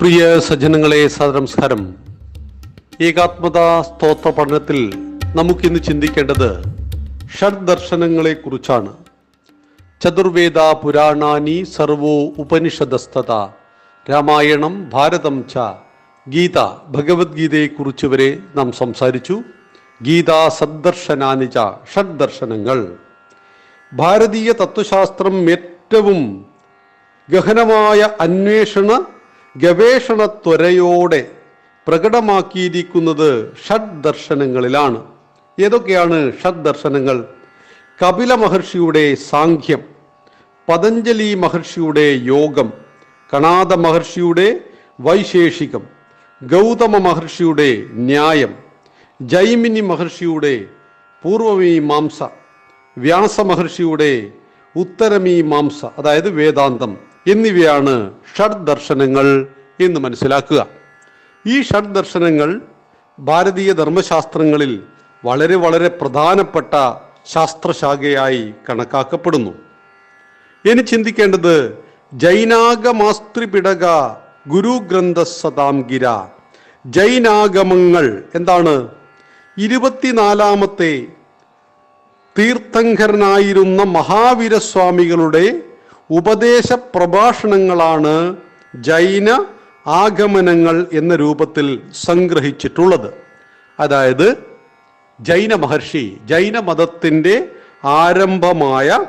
പ്രിയ സജ്ജനങ്ങളെ സനമസ്കാരം ഏകാത്മത സ്തോത്ര പഠനത്തിൽ നമുക്കിന്ന് ചിന്തിക്കേണ്ടത് ഷഡ്ദർശനങ്ങളെ കുറിച്ചാണ് ചതുർവേദ പുരാണാനി സർവോ ഉപനിഷദസ്തത രാമായണം ഭാരതം ച ഗീത ഭഗവത്ഗീതയെക്കുറിച്ച് വരെ നാം സംസാരിച്ചു. ഗീതാ ച ഷഡ്ദർശനങ്ങൾ. ഭാരതീയ തത്വശാസ്ത്രം ഏറ്റവും ഗഹനമായ അന്വേഷണ ഗവേഷണ ത്വരയോടെ പ്രകടമാക്കിയിരിക്കുന്നത് ഷഡ് ദർശനങ്ങളിലാണ് ഏതൊക്കെയാണ് ഷഡ് ദർശനങ്ങൾ കപില മഹർഷിയുടെ സാഖ്യം പതഞ്ജലി മഹർഷിയുടെ യോഗം കണാദ മഹർഷിയുടെ വൈശേഷികം ഗൗതമ മഹർഷിയുടെ ന്യായം ജൈമിനി മഹർഷിയുടെ പൂർവമീമാംസ വ്യാസ മഹർഷിയുടെ ഉത്തരമീമാംസ അതായത് വേദാന്തം. എന്നിവയാണ് ഷഡ് ദർശനങ്ങൾ എന്ന് മനസ്സിലാക്കുക. ഈ ഷഡ് ദർശനങ്ങൾ ഭാരതീയ ധർമ്മശാസ്ത്രങ്ങളിൽ വളരെ വളരെ പ്രധാനപ്പെട്ട ശാസ്ത്രശാഖയായി കണക്കാക്കപ്പെടുന്നു. ഇനി ചിന്തിക്കേണ്ടത് ജൈനാഗമാസ്ത്രിപിടക ഗുരുഗ്രന്ഥ സതാംഗിര ജൈനാഗമങ്ങൾ എന്താണ്? ഇരുപത്തിനാലാമത്തെ തീർത്ഥങ്കരനായിരുന്ന മഹാവീരസ്വാമികളുടെ ഉപദേശ പ്രഭാഷണങ്ങളാണ് ജൈന ആഗമനങ്ങൾ എന്ന രൂപത്തിൽ സംഗ്രഹിച്ചിട്ടുള്ളത്. അതായത് ജൈന മഹർഷി ജൈന മതത്തിന്റെ ആരംഭമായ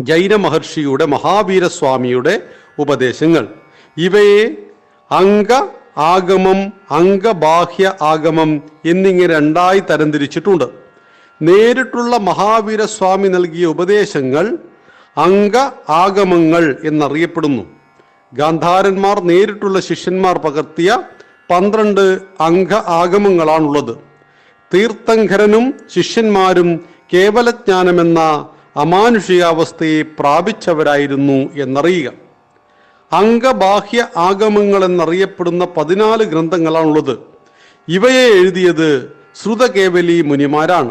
ജൈന മഹർഷിയുടെ മഹാവീരസ്വാമിയുടെ ഉപദേശങ്ങൾ. ഇവയെ അംഗ ആഗമം അംഗബാഹ്യ ആഗമം എന്നിങ്ങനെ രണ്ടായി തരംതിരിച്ചിട്ടുണ്ട്. നേരിട്ടുള്ള മഹാവീരസ്വാമി നൽകിയ ഉപദേശങ്ങൾ അംഗ ആഗമങ്ങൾ എന്നറിയപ്പെടുന്നു. ഗാന്ധാരന്മാർ നേരിട്ടുള്ള ശിഷ്യന്മാർ പകർത്തിയ പന്ത്രണ്ട് അംഗ ആഗമങ്ങളാണുള്ളത്. തീർത്ഥങ്കരനും ശിഷ്യന്മാരും കേവലജ്ഞാനമെന്ന അമാനുഷികാവസ്ഥയെ പ്രാപിച്ചവരായിരുന്നു എന്നറിയുക. അംഗബാഹ്യ ആഗമങ്ങൾ എന്നറിയപ്പെടുന്ന പതിനാല് ഗ്രന്ഥങ്ങളാണുള്ളത്. ഇവയെ എഴുതിയത് ശ്രുതകേവലി മുനിമാരാണ്.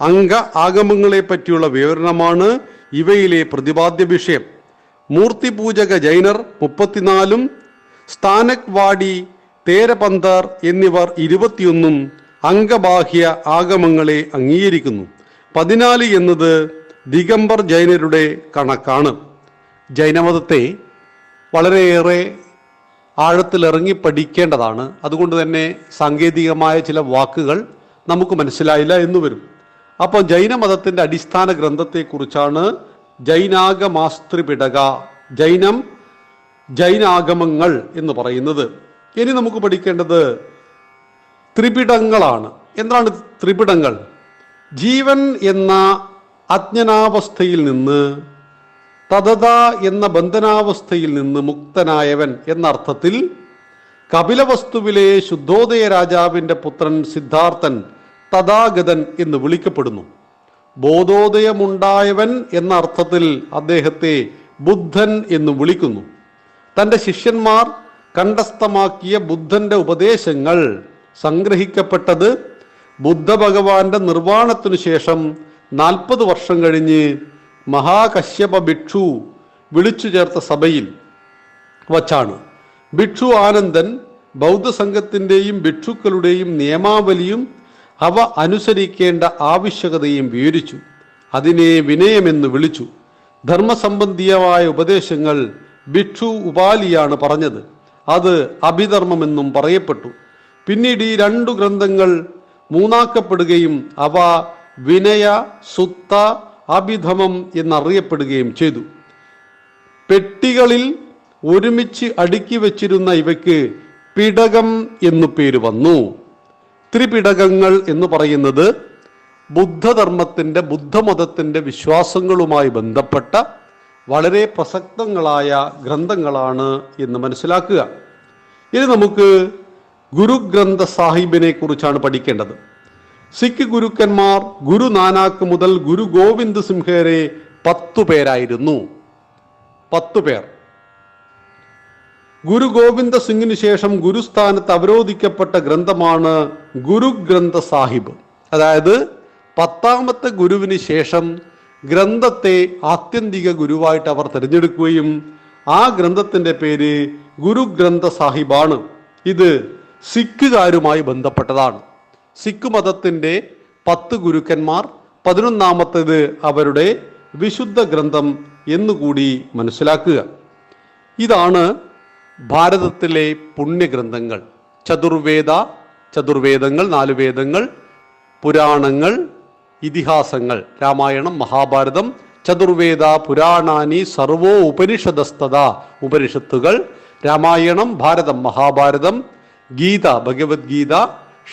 അംഗ ആഗമങ്ങളെ പറ്റിയുള്ള വിവരണമാണ് ഇവയിലെ പ്രതിപാദ്യ വിഷയം മൂർത്തിപൂജക ജൈനർ മുപ്പത്തിനാലും സ്ഥാനക് വാടി തേരപന്തർ എന്നിവർ ഇരുപത്തിയൊന്നും അംഗബാഹ്യ ആഗമങ്ങളെ അംഗീകരിക്കുന്നു. പതിനാല് എന്നത് ദിഗംബർ ജൈനരുടെ കണക്കാണ്. ജൈനമതത്തെ വളരെയേറെ ആഴത്തിലിറങ്ങി പഠിക്കേണ്ടതാണ്. അതുകൊണ്ട് തന്നെ സാങ്കേതികമായ ചില വാക്കുകൾ നമുക്ക് മനസ്സിലായില്ല എന്ന് വരും. അപ്പോൾ ജൈനമതത്തിന്റെ അടിസ്ഥാന ഗ്രന്ഥത്തെക്കുറിച്ചാണ് ജൈനാഗമാസ്ത്രിപിടക ജൈനം ജൈനാഗമങ്ങൾ എന്ന് പറയുന്നത്. ഇനി നമുക്ക് പഠിക്കേണ്ടത് ത്രിപിടങ്ങളാണ്. എന്താണ് ത്രിപിടങ്ങൾ? ജീവൻ എന്ന അജ്ഞനാവസ്ഥയിൽ നിന്ന് തതത എന്ന ബന്ധനാവസ്ഥയിൽ നിന്ന് മുക്തനായവൻ എന്ന അർത്ഥത്തിൽ കപിലവസ്തുവിലെ ശുദ്ധോദയ രാജാവിന്റെ പുത്രൻ സിദ്ധാർത്ഥൻ തഥാഗതൻ എന്ന് വിളിക്കപ്പെടുന്നു. ബോധോദയമുണ്ടായവൻ എന്ന അർത്ഥത്തിൽ അദ്ദേഹത്തെ ബുദ്ധൻ എന്ന് വിളിക്കുന്നു. തന്റെ ശിഷ്യന്മാർ കണ്ടസ്ഥമാക്കിയ ബുദ്ധന്റെ ഉപദേശങ്ങൾ സംഗ്രഹിക്കപ്പെട്ടത് ബുദ്ധ ഭഗവാന്റെ നിർവാണത്തിനു ശേഷം നാൽപ്പത് വർഷം കഴിഞ്ഞ് മഹാകശ്യപ ഭിക്ഷു വിളിച്ചു ചേർത്ത സഭയിൽ വച്ചാണ്. ഭിക്ഷു ആനന്ദൻ ബൗദ്ധ സംഘത്തിന്റെയും ഭിക്ഷുക്കളുടെയും നിയമാവലിയും അവ അനുസരിക്കേണ്ട ആവശ്യകതയും വിവരിച്ചു. അതിനെ വിനയമെന്ന് വിളിച്ചു. ധർമ്മസംബന്ധിയായ ഉപദേശങ്ങൾ ഭിക്ഷു ഉപാലിയാണ് പറഞ്ഞത്. അത് അഭിധർമ്മമെന്നും പറയപ്പെട്ടു. പിന്നീട് ഈ രണ്ടു ഗ്രന്ഥങ്ങൾ മൂന്നാക്കപ്പെടുകയും അവ വിനയ സുത്ത അഭിധമം എന്നറിയപ്പെടുകയും ചെയ്തു. പെട്ടികളിൽ ഒരുമിച്ച് അടുക്കി വച്ചിരുന്ന ഇവയ്ക്ക് പിടകം എന്നു പേര് വന്നു. ത്രിപിടകങ്ങൾ എന്ന് പറയുന്നത് ബുദ്ധധർമ്മത്തിന്റെ ബുദ്ധമതത്തിന്റെ വിശ്വാസങ്ങളുമായി ബന്ധപ്പെട്ട വളരെ പ്രസക്തങ്ങളായ ഗ്രന്ഥങ്ങളാണ് എന്ന് മനസ്സിലാക്കുക. ഇനി നമുക്ക് ഗുരുഗ്രന്ഥ സാഹിബിനെ കുറിച്ചാണ് പഠിക്കേണ്ടത്. സിഖ് ഗുരുക്കന്മാർ ഗുരു നാനാക്ക് മുതൽ ഗുരു ഗോവിന്ദ് സിംഹരെ പത്തു പേരായിരുന്നു. പത്തു പേർ. ഗുരു ഗോവിന്ദ സിംഗിന് ശേഷം ഗുരുസ്ഥാനത്ത് അവരോധിക്കപ്പെട്ട ഗ്രന്ഥമാണ് ഗുരുഗ്രന്ഥ സാഹിബ്. അതായത് പത്താമത്തെ ഗുരുവിന് ശേഷം ഗ്രന്ഥത്തെ ആത്യന്തിക ഗുരുവായിട്ട് അവർ തിരഞ്ഞെടുക്കുകയും ആ ഗ്രന്ഥത്തിന്റെ പേര് ഗുരുഗ്രന്ഥ സാഹിബാണ്. ഇത് സിഖുകാരുമായി ബന്ധപ്പെട്ടതാണ്. സിഖ് മതത്തിന്റെ പത്ത് ഗുരുക്കന്മാർ പതിനൊന്നാമത്തേത് അവരുടെ വിശുദ്ധ ഗ്രന്ഥം എന്നുകൂടി മനസ്സിലാക്കുക. ഇതാണ് ഭാരതത്തിലെ പുണ്യഗ്രന്ഥങ്ങൾ. ചതുർവേദ ചതുർവേദങ്ങൾ നാല് വേദങ്ങൾ പുരാണങ്ങൾ ഇതിഹാസങ്ങൾ. രാമായണം മഹാഭാരതം ചതുർവേദ പുരാണാനി സർവോ ഉപനിഷദസ്തത ഉപനിഷത്തുകൾ. രാമായണം ഭാരതം മഹാഭാരതം ഗീത ഭഗവത്ഗീത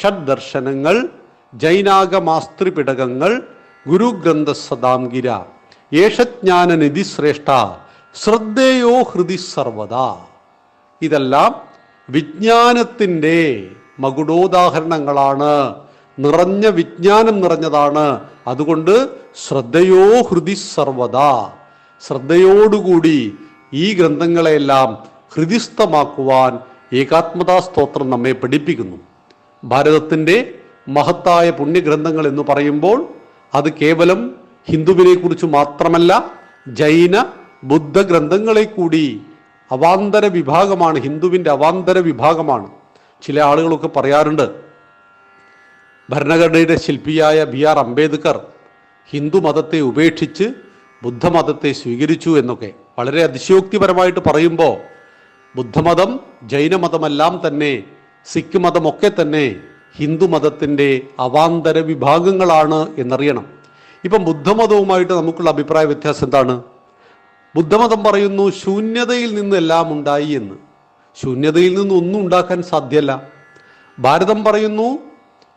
ഷഡ്ദർശനങ്ങൾ ജൈനാഗമാസ്ത്രിപിടകങ്ങൾ ഗുരുഗ്രന്ഥ സദാംഗിര യേശജ്ഞാന നിധി ശ്രേഷ്ഠ ശ്രദ്ധേയോ ഹൃദി സർവദാ. ഇതെല്ലാം വിജ്ഞാനത്തിന്റെ മകുടോദാഹരണങ്ങളാണ്. നിറഞ്ഞ വിജ്ഞാനം നിറഞ്ഞതാണ്. അതുകൊണ്ട് ശ്രദ്ധയോ ഹൃദി സർവത ശ്രദ്ധയോടുകൂടി ഈ ഗ്രന്ഥങ്ങളെല്ലാം ഹൃദിസ്ഥമാക്കുവാൻ ഏകാത്മതാ സ്തോത്രം നമ്മെ പഠിപ്പിക്കുന്നു. ഭാരതത്തിന്റെ മഹത്തായ പുണ്യഗ്രന്ഥങ്ങൾ എന്ന് പറയുമ്പോൾ അത് കേവലം ഹിന്ദുവിനെ കുറിച്ച് മാത്രമല്ല ജൈന ബുദ്ധ ഗ്രന്ഥങ്ങളെ കൂടി അവാന്തര വിഭാഗമാണ് ഹിന്ദുവിന്റെ അവാന്തര വിഭാഗമാണ്. ചില ആളുകളൊക്കെ പറയാറുണ്ട് ഭരണഘടനയുടെ ശില്പിയായ ബി ആർ അംബേദ്കർ ഹിന്ദു മതത്തെ ഉപേക്ഷിച്ച് ബുദ്ധമതത്തെ സ്വീകരിച്ചു എന്നൊക്കെ വളരെ അതിശയോക്തിപരമായിട്ട് പറയുമ്പോൾ ബുദ്ധമതം ജൈനമതമെല്ലാം തന്നെ സിഖ് മതമൊക്കെ തന്നെ ഹിന്ദു മതത്തിന്റെ അവാന്തര വിഭാഗങ്ങളാണ് എന്നറിയണം. ഇപ്പം ബുദ്ധമതവുമായിട്ട് നമുക്കുള്ള അഭിപ്രായ വ്യത്യാസം എന്താണ്? ബുദ്ധമതം പറയുന്നു ശൂന്യതയിൽ നിന്ന് എല്ലാം ഉണ്ടായി എന്ന്. ശൂന്യതയിൽ നിന്ന് ഒന്നും ഉണ്ടാക്കാൻ സാധ്യല്ല. ഭാരതം പറയുന്നു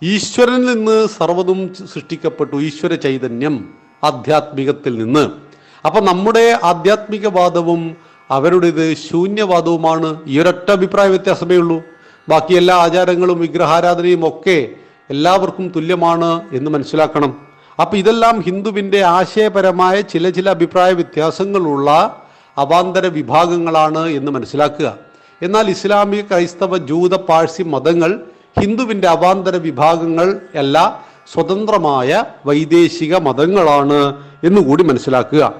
ഈശ്വരനിൽ നിന്ന് സർവതും സൃഷ്ടിക്കപ്പെട്ടു. ഈശ്വര ചൈതന്യം ആധ്യാത്മികത്തിൽ നിന്ന്. അപ്പൊ നമ്മുടെ ആധ്യാത്മികവാദവും അവരുടേത് ശൂന്യവാദവുമാണ്. ഈ ഒരൊറ്റ അഭിപ്രായ വ്യത്യാസമേ ഉള്ളൂ. ബാക്കി എല്ലാ ആചാരങ്ങളും വിഗ്രഹാരാധനയും ഒക്കെ എല്ലാവർക്കും തുല്യമാണ് എന്ന് മനസ്സിലാക്കണം. അപ്പൊ ഇതെല്ലാം ഹിന്ദുവിന്റെ ആശയപരമായ ചില ചില അഭിപ്രായ വ്യത്യാസങ്ങളുള്ള അവാന്തര വിഭാഗങ്ങളാണ് എന്ന് മനസ്സിലാക്കുക. എന്നാൽ ഇസ്ലാമിക ക്രൈസ്തവ ജൂത പാഴ്സി മതങ്ങൾ ഹിന്ദുവിന്റെ അവാന്തര വിഭാഗങ്ങൾ അല്ല സ്വതന്ത്രമായ വൈദേശിക മതങ്ങളാണ് എന്നുകൂടി മനസ്സിലാക്കുക.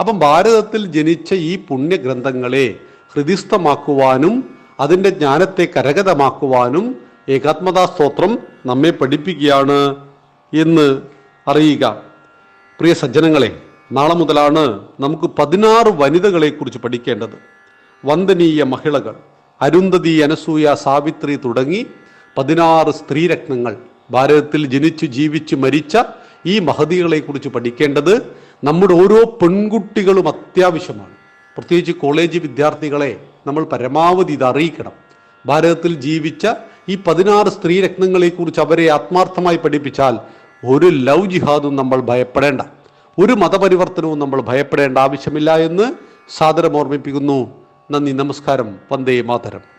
അപ്പം ഭാരതത്തിൽ ജനിച്ച ഈ പുണ്യഗ്രന്ഥങ്ങളെ ഹൃദിസ്ഥമാക്കുവാനും അതിന്റെ ജ്ഞാനത്തെ കരകതമാക്കുവാനും ഏകാത്മതാ സ്തോത്രം നമ്മെ പഠിപ്പിക്കുകയാണ് എന്ന് അറിയുക. പ്രിയ സജ്ജനങ്ങളെ നാളെ മുതലാണ് നമുക്ക് പതിനാറ് വനിതകളെ കുറിച്ച് പഠിക്കേണ്ടത്. വന്ദനീയ മഹിളകൾ അരുന്ധതി അനസൂയ സാവിത്രി തുടങ്ങി പതിനാറ് സ്ത്രീരത്നങ്ങൾ ഭാരതത്തിൽ ജനിച്ചു ജീവിച്ചു മരിച്ച ഈ മഹതികളെ കുറിച്ച് പഠിക്കേണ്ടത് നമ്മുടെ ഓരോ പെൺകുട്ടികളും അത്യാവശ്യമാണ്. പ്രത്യേകിച്ച് കോളേജ് വിദ്യാർത്ഥികളെ നമ്മൾ പരമാവധി ഇത് അറിയിക്കണം. ഭാരതത്തിൽ ജീവിച്ച ഈ പതിനാറ് സ്ത്രീരത്നങ്ങളെ കുറിച്ച് അവരെ ആത്മാർത്ഥമായി പഠിപ്പിച്ചാൽ ഒരു ലവ് ജിഹാദും നമ്മൾ ഭയപ്പെടേണ്ട. ഒരു മതപരിവർത്തനവും നമ്മൾ ഭയപ്പെടേണ്ട ആവശ്യമില്ല എന്ന് സാദരം ഓർമ്മിപ്പിക്കുന്നു. നന്ദി നമസ്കാരം. വന്ദേ മാതരം.